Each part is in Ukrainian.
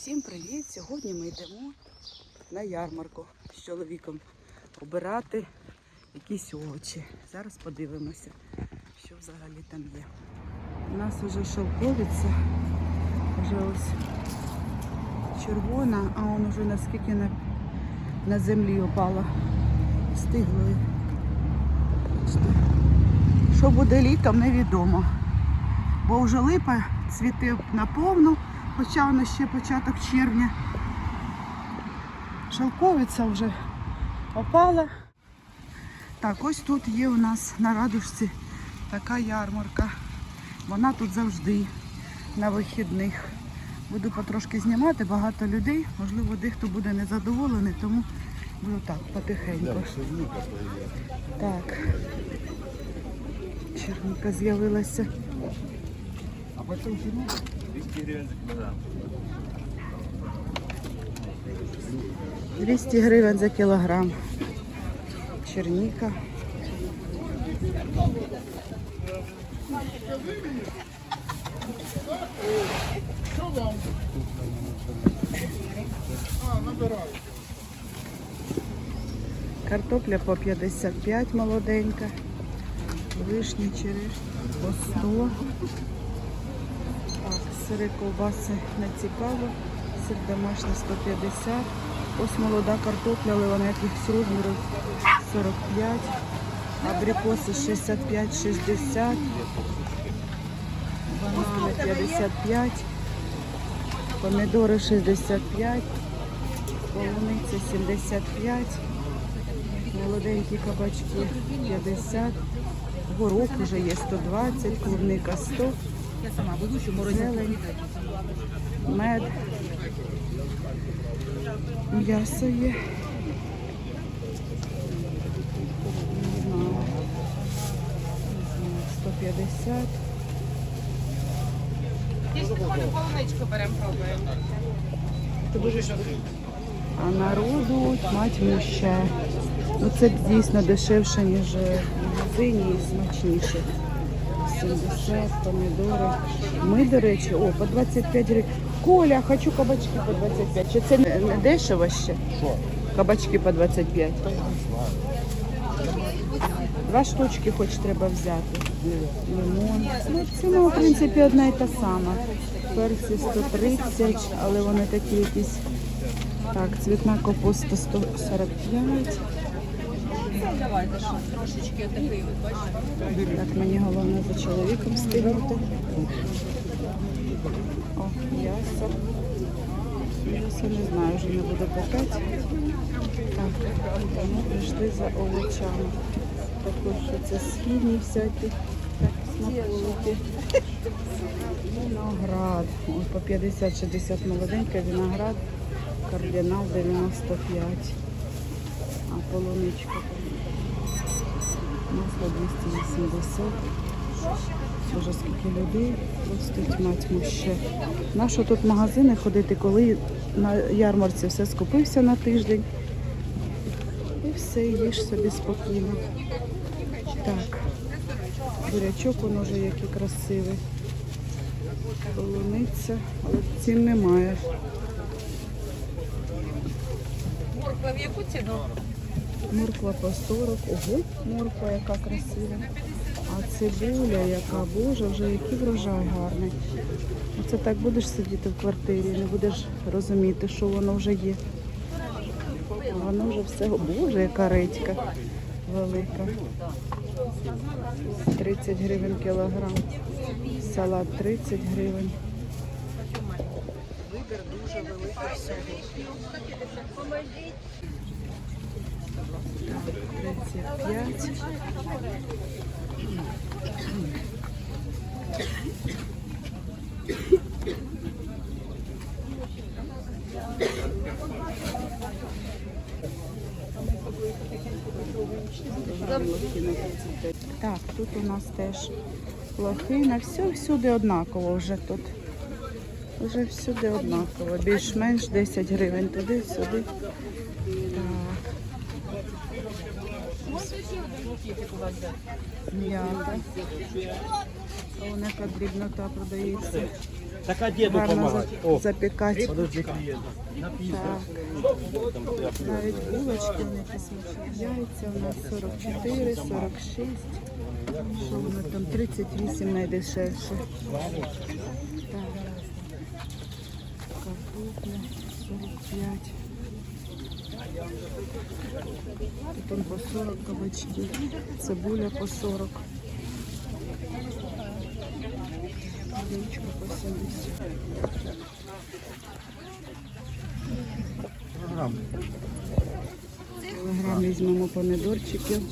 Всім привіт! Сьогодні ми йдемо на ярмарку з чоловіком обирати якісь овочі. Зараз подивимося, що взагалі там є. У нас вже шовковиця, вже ось червона, а он уже наскільки на, на землі опала. Стиглої. Що буде літом, невідомо. Бо вже липа цвіте наповну, хоча воно ще початок червня. Шелковиця вже опала. Так, ось тут є у нас на радужці така ярмарка. Вона тут завжди на вихідних. Буду потрошки знімати, багато людей. Можливо, дехто буде незадоволений, тому буду так, потихеньку. Так. Черніка з'явилася. А чему? 200 гривен за килограмм. 200 гривень за кілограм. Черніка. Картопля по 55 молоденька. Вишні, черешні по 100. Сири ковбаси не цікаво. Сир домашній 150. Ось молода картопля, але вона якихось розмірів 45. Абрикоси 65-60. Банани 55. Помідори 65. Полуниця 75. Молоденькі кабачки 50. Горох вже є 120, клубника 100. Я сама буду, що Зелень, мед, м'ясо є. Не знаю. Не знаю, 150. Якщо підходить полуничку беремо, пробуємо. А народу мать муща. Ну це дійсно дешевше, ніж в магазині і смачніше. 70 помідори. Ми, до речі, о, по 25 гривень. Коля, хочу кабачки по 25. Чи це не не дешево ще? Що? Кабачки по 25. Два штучки хоч треба взяти. Лимон. Ну, ціна, в принципі, одна і та сама. Перці 130, але вони такі якісь. Так, цвітна капуста 145. Давайте трошечки такий, бачите. Так, мені головне за чоловіком встигнути. О, м'ясо. М'ясо не знаю, вже не буду питати. Так, тому прийшли за овочами. Також що це східні всякі. Так, смаколики. Виноград. Ой, по 50-60 молоденька, виноград. Кардинал 95. А полуничка Масло 280. Боже, скільки людей просто матьму ще. Нащо тут магазини ходити, коли на ярмарці все скупився на тиждень. І все, їж собі спокійно. Так. Бурячок він уже який красивий. Полуниця, але цін немає. Морква в яку ціну? Морква по 40. Ого, морква яка красива. А цибуля, яка боже, вже який врожай гарний. Оце так будеш сидіти в квартирі, не будеш розуміти, що воно вже є. Воно вже все, боже, яка редька велика. 30 гривень кілограм. Салат 30 гривень. Вибір дуже великий всього. 35. Так, тут у нас теж лохина. Все всюди однаково вже тут. Вже всюди однаково. Більш-менш 10 гривень туди, сюди. Так. М'ята. А вон яка дрібнота продається. Так а деду Гарно за- запікати. подожди. Так. Навіть булочки вони якісь. Яйця у нас 44, 46. Що воно там? 38 найдешевше. Так. Картопля 45. Тут по 40 кабачки. Цибуля по 40. Яичко по 70. Килограмм. Кілограм візьмемо помідорчиків.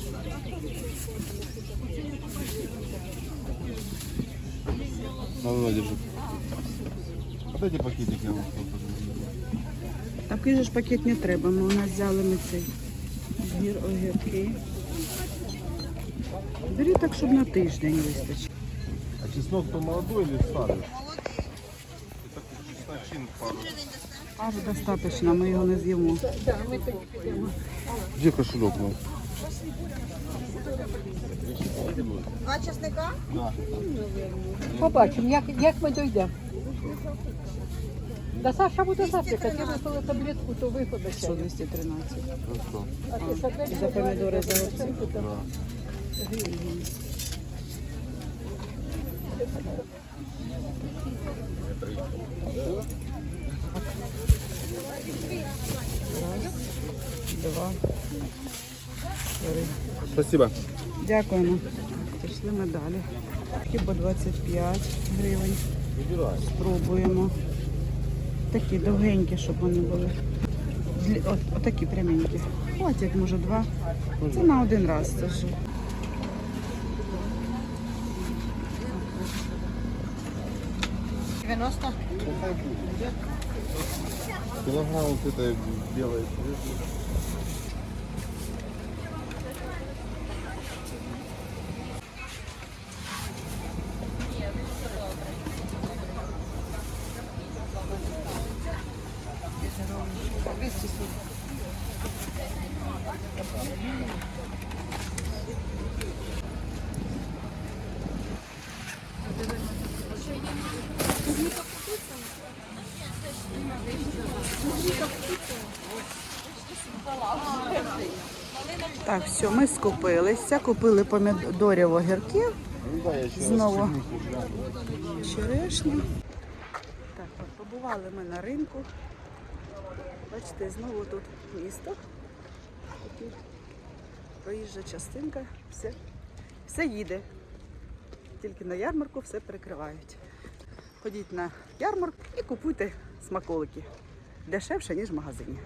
На, держи. Отдайте пакетик, я вам Такий же ж пакет не треба. Ми у нас взяли ми цей збір огірки. Бери так, щоб на тиждень вистачить. А чеснок то молодой или старый? Чесночин пару. Аж достатньо, ми його не з'їмо. Где кошелек мой? Побачимо, як, як ми дійдемо. Да Саша буде завтра, я випила таблетку, то виходить. Що 213? А ти За помідори за оці. Два. Три. Спасибо. Дякуємо. Пішли ми далі. Хіба 25 гривень. Спробуємо. Такі довгенькі, щоб вони були. От, отакі пряменькі. Хватить, може, два. Це на один раз. Це ж. 90. Килограмм вот этой белой. Так, все, ми скупилися, купили помідорів огірків, гляну. черешню. Так, побували ми на ринку. Бачите, знову тут місто. Такі проїжджа частинка, все, все їде. Тільки на ярмарку все перекривають. Ходіть на ярмарку і купуйте смаколики. Дешевше, ніж в магазині.